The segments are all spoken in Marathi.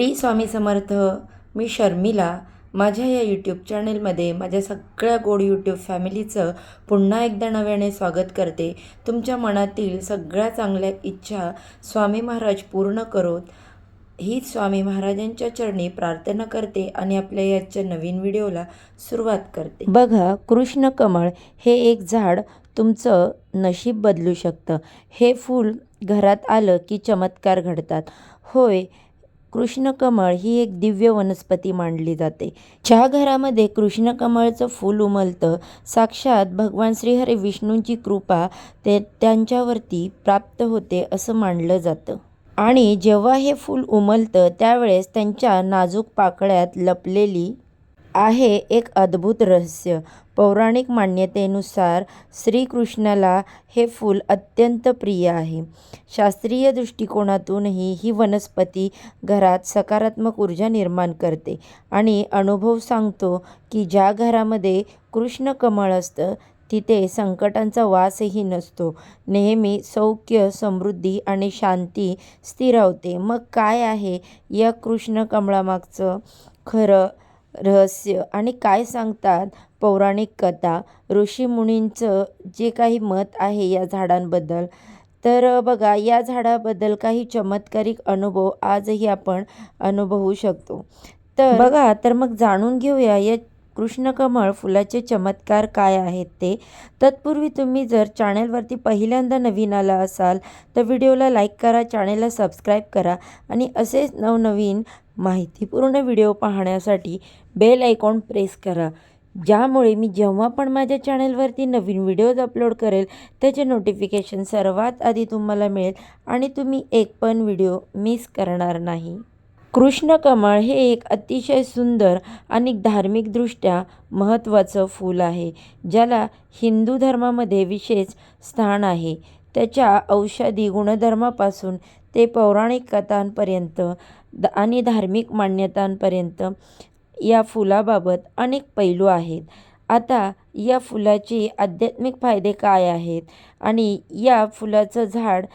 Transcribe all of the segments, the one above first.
टी स्वामी समर्थ मी शर्मिला. माझ्या या यूट्यूब चॅनेलमध्ये माझ्या सगळ्या गोड यूट्यूब फॅमिलीचं पुन्हा एकदा नव्याने स्वागत करते. तुमच्या मनातील सगळ्या चांगल्या इच्छा स्वामी महाराज पूर्ण करोत. ही स्वामी महाराजांच्या चरणी प्रार्थना करते आणि आपल्या याच्या नवीन व्हिडिओला सुरुवात करते. बघा कृष्ण कमळ हे एक झाड तुमचं नशीब बदलू शकतं. हे फूल घरात आलं की चमत्कार घडतात. होय कृष्णकमळ ही एक दिव्य वनस्पती मानली जाते. ज्या घरामध्ये कृष्णकमळचं फूल उमलतं. साक्षात भगवान श्रीहरी विष्णूंची कृपा ते त्यांच्यावरती प्राप्त होते असं मानलं जातं. आणि जेव्हा हे फूल उमलतं त्यावेळेस त्यांच्या नाजूक पाकळ्यात लपलेली आहे एक अद्भुत रहस्य. पौराणिक मान्यतेनुसार श्रीकृष्णाला हे फूल अत्यंत प्रिय आहे. शास्त्रीय दृष्टिकोनातूनही ही वनस्पती घरात सकारात्मक ऊर्जा निर्माण करते आणि अनुभव सांगतो की ज्या घरामध्ये कृष्ण कमळ असतं तिथे संकटांचा वासही नसतो. नेहमी सौख्य समृद्धी आणि शांती स्थिरावते. मग काय आहे या कृष्ण कमळामागचं खरं रहस्य आणि काय सांगतात पौराणिक कथा. ऋषीमुनींचं जे काही मत आहे या झाडांबद्दल. तर बघा या झाडाबद्दल काही चमत्कारिक अनुभव आजही आपण अनुभवू शकतो. तर बघा तर मग जाणून घेऊया या कृष्णकमळ फुलाचे चमत्कार काय आहेत ते. तत्पूर्वी तुम्ही जर चॅनेलवरती पहिल्यांदा नवीन आला असाल तर व्हिडिओला लाईक करा चॅनेलला सबस्क्राईब करा आणि असेच नवनवीन माहितीपूर्ण व्हिडिओ पाहण्यासाठी बेल आयकॉन प्रेस करा. ज्यामुळे मी जेव्हा पण माझ्या चॅनलवरती नवीन व्हिडिओज अपलोड करेल त्याचे नोटिफिकेशन सर्वात आधी तुम्हाला मिळेल आणि तुम्ही एक पण व्हिडिओ मिस करणार नाही. कृष्णकमळ हे एक अतिशय सुंदर आणि धार्मिकदृष्ट्या महत्त्वाचं फूल आहे ज्याला हिंदू धर्मामध्ये विशेष स्थान आहे. त्याच्या औषधी गुणधर्मापासून ते पौराणिक कथांपर्यंत द आणि धार्मिक मान्यतांपर्यंत या फुलाबाबत अनेक पैलू आहेत. आता या फुलाचे आध्यात्मिक फायदे काय आहेत? आणि या फुलाचं झाड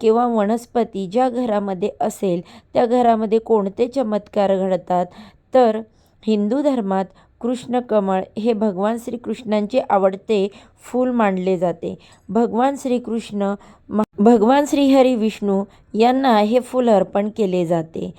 किंवा वनस्पती ज्या घरामध्ये असेल त्या घरामध्ये कोणते चमत्कार घडतात? तर हिंदू धर्मात कृष्णकमळ हे भगवान श्रीकृष्णांचे आवडते फूल मानले जाते. भगवान श्रीकृष्ण म भगवान श्रीहरी विष्णू यांना हे फूल अर्पण केले जाते.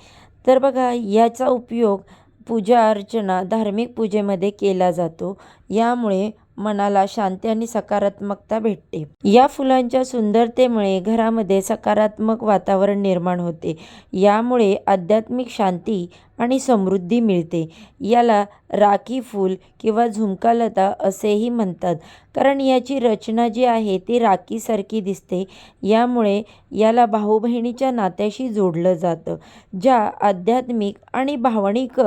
तर बघा याचा उपयोग पूजा अर्चना धार्मिक पूजेमध्ये केला जातो. यामुळे मनाला शांती आणि सकारात्मकता भेटते. या फुलांच्या सुंदरतेमुळे घरामध्ये सकारात्मक वातावरण निर्माण होते. यामुळे आध्यात्मिक शांती आणि समृद्धी मिळते. याला राखी फूल किंवा झुमकालता असेही म्हणतात. कारण याची रचना जी आहे ती राखीसारखी दिसते. यामुळे याला भाऊ बहिणीच्या नात्याशी जोडलं जातं. ज्या आध्यात्मिक आणि भावनिक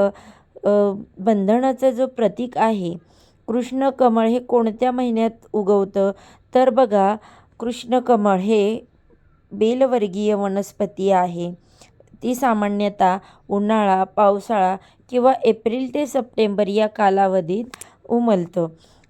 बंधनाचा जो प्रतीक आहे कृष्णकमळ हे कोणत्या महिन्यात उगवतं? तर बघा कृष्णकमळ हे बेलवर्गीय वनस्पती आहे. ती सामान्यतः उन्हाळा पावसाळा किंवा एप्रिल ते सप्टेंबर या कालावधीत उमलतं.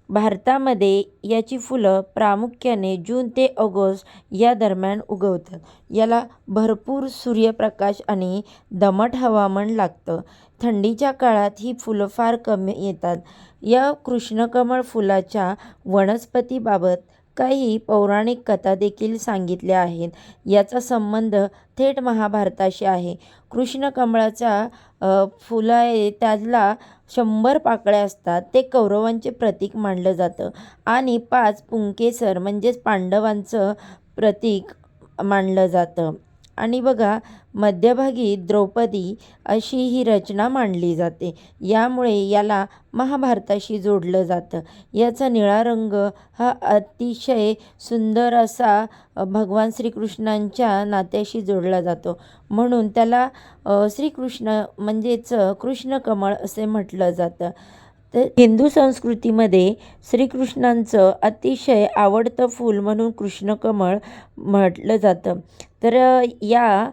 भारतामध्ये याची फुलं प्रामुख्याने जून ते ऑगस्ट या दरम्यान उगवतात. याला भरपूर सूर्यप्रकाश आणि दमट हवामान लागतं. थंडीच्या काळात ही फुलं फार कमी येतात. या कृष्णकमळ फुलाच्या वनस्पतीबाबत काही पौराणिक कथा देखील सांगितल्या आहेत. याचा संबंध थेट महाभारताशी आहे. कृष्णकमळाचा फुलं आहे त्याला शंभर पाकळ्या असतात. ते कौरवांचे प्रतीक मानलं जातं. आणि पाच पुंकेसर म्हणजेच पांडवांचं प्रतीक मानलं जातं. आणि बघा मध्यभागी द्रौपदी अशी ही रचना मांडली जाते. यामुळे याला महाभारताशी जोडलं जातं. याचा निळा रंग हा अतिशय सुंदर असा भगवान श्रीकृष्णांच्या नात्याशी जोडला जातो. म्हणून त्याला श्रीकृष्ण म्हणजेच कृष्णकमळ असे म्हटलं जातं. तर हिंदू संस्कृतीमध्ये श्रीकृष्णांचं अतिशय आवडतं फूल म्हणून कृष्णकमळ म्हटलं जातं. तर या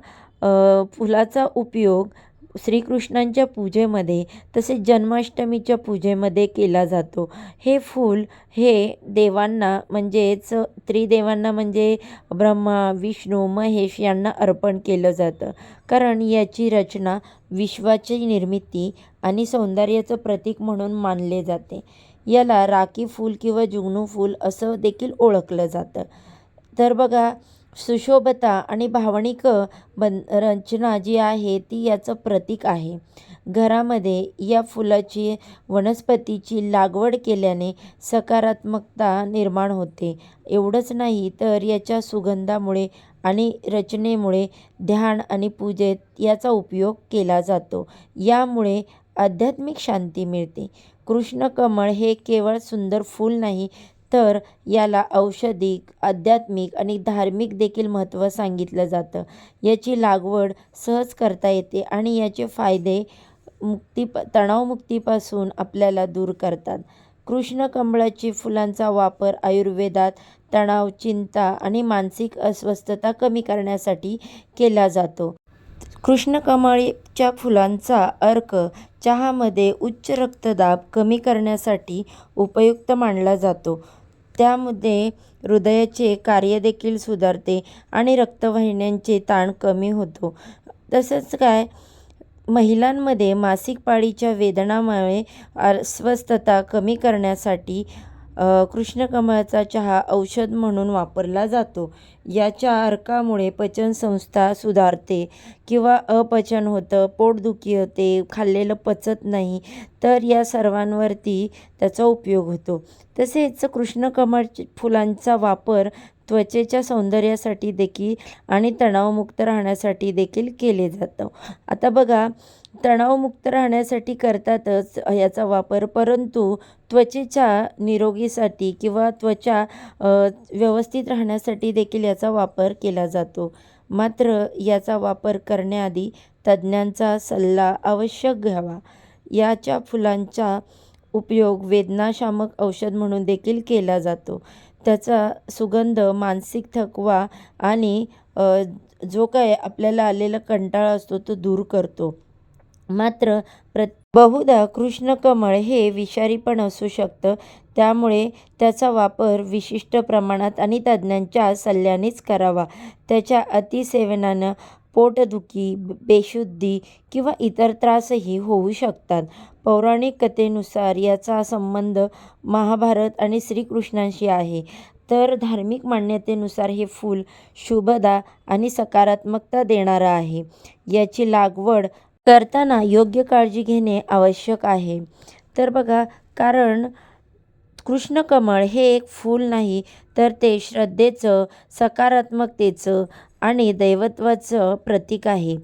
फुलाचा उपयोग श्रीकृष्णांच्या पूजेमध्ये तसेच जन्माष्टमीच्या पूजेमध्ये केला जातो. हे फूल हे देवांना म्हणजेच त्रिदेवांना म्हणजे ब्रह्मा विष्णू महेश यांना अर्पण केलं जातं. कारण याची रचना विश्वाची निर्मिती आणि सौंदर्याचं प्रतीक म्हणून मानले जाते. याला राखी फूल किंवा जुगनू फूल असं देखील ओळखलं जातं. तर बघा सुशोभता आणि भावनिक बन रचना जी आहे ती याचं प्रतीक आहे. घरामध्ये या फुलाची वनस्पतीची लागवड केल्याने सकारात्मकता निर्माण होते. एवढंच नाही तर याच्या सुगंधामुळे आणि रचनेमुळे ध्यान आणि पूजेत याचा उपयोग केला जातो. यामुळे आध्यात्मिक शांती मिळते. कृष्णकमळ हे केवळ सुंदर फूल नाही तर याला औषधिक आध्यात्मिक आणि धार्मिक देखील महत्त्व सांगितलं जातं. याची लागवड सहज करता येते आणि याचे फायदे मुक्ती तणावमुक्तीपासून आपल्याला दूर करतात. कृष्णकमळाची फुलांचा वापर आयुर्वेदात तणाव चिंता आणि मानसिक अस्वस्थता कमी करण्यासाठी केला जातो. कृष्णकमळीच्या फुलांचा अर्क चहामध्ये उच्च रक्तदाब कमी करण्यासाठी उपयुक्त मानला जातो. त्यामध्ये हृदयाचे कार्यदेखील सुधारते आणि रक्तवाहिन्यांचे ताण कमी होतो. तसंच काय महिलांमध्ये मासिक पाळीच्या वेदनामुळे अस्वस्थता कमी करण्यासाठी कृष्णकमळाचा चहा औषध म्हणून वापरला जातो. याच्या अर्कामुळे पचनसंस्था सुधारते किंवा अपचन होतं पोटदुखी होते खाल्लेलं पचत नाही तर या सर्वांवरती त्याचा उपयोग होतो. तसेच कृष्णकमळ फुलांचा वापर त्वचेच्या सौंदर्यासाठी देखील आणि तणावमुक्त राहण्यासाठी देखील केले जातं. आता बघा तणावमुक्त राहण्यासाठी करतातच याचा वापर परंतु त्वचेच्या निरोगीसाठी किंवा त्वचा व्यवस्थित राहण्यासाठी देखील याचा वापर केला जातो. मात्र याचा वापर करण्याआधी तज्ज्ञांचा सल्ला आवश्यक घ्यावा. याच्या फुलांचा उपयोग वेदनाशामक औषध म्हणून देखील केला जातो. त्याचा सुगंध मानसिक थकवा आणि जो काय आपल्याला आलेला कंटाळा असतो तो दूर करतो. मात्र प्र बहुधा कृष्णकमळ हे विषारी पण असू शकतं. त्यामुळे त्याचा वापर विशिष्ट प्रमाणात आणि तज्ज्ञांच्या सल्ल्यानेच करावा. त्याच्या अतिसेवनानं पोटदुखी बेशुद्धी किंवा इतर त्रासही होऊ शकतात. पौराणिक कथेनुसार याचा संबंध महाभारत आणि श्रीकृष्णांशी आहे. तर धार्मिक मान्यतेनुसार हे फूल शुभदा आणि सकारात्मकता देणारं आहे. याची लागवड करताना योग्य काळजी घेणे आवश्यक आहे. तर बघा कारण कृष्णकमळ हे एक फूल नाही तर ते श्रद्धेचं सकारात्मकतेचं आणि दैवत्वाचं प्रतीक आहे.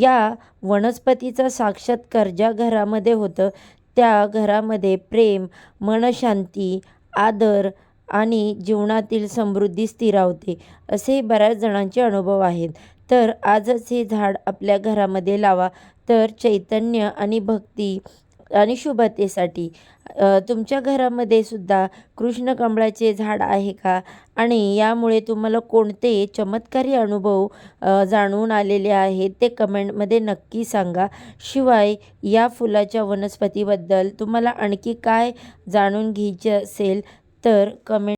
या वनस्पतीचा साक्षात्कार ज्या घरामध्ये होतं. त्या घरामध्ये प्रेम मनशांती आदर आणि जीवनातील समृद्धी स्थिरावते असे बऱ्याच जणांचे अनुभव आहेत. तर आजच हे झाड आपल्या घरामध्ये लावा. तर चैतन्य आणि भक्ती आणि शुभतेसाठी. तुमच्या घरामध्ये सुद्धा कृष्णकमळाचे झाड आहे का? आणि यामुळे तुम्हाला कोणते चमत्कारी अनुभव जाणून आलेले आहेत ते कमेंटमध्ये नक्की सांगा. शिवाय या फुलाच्या वनस्पतीबद्दल तुम्हाला आणखी काय जाणून घ्यायचे असेल तर कमेंट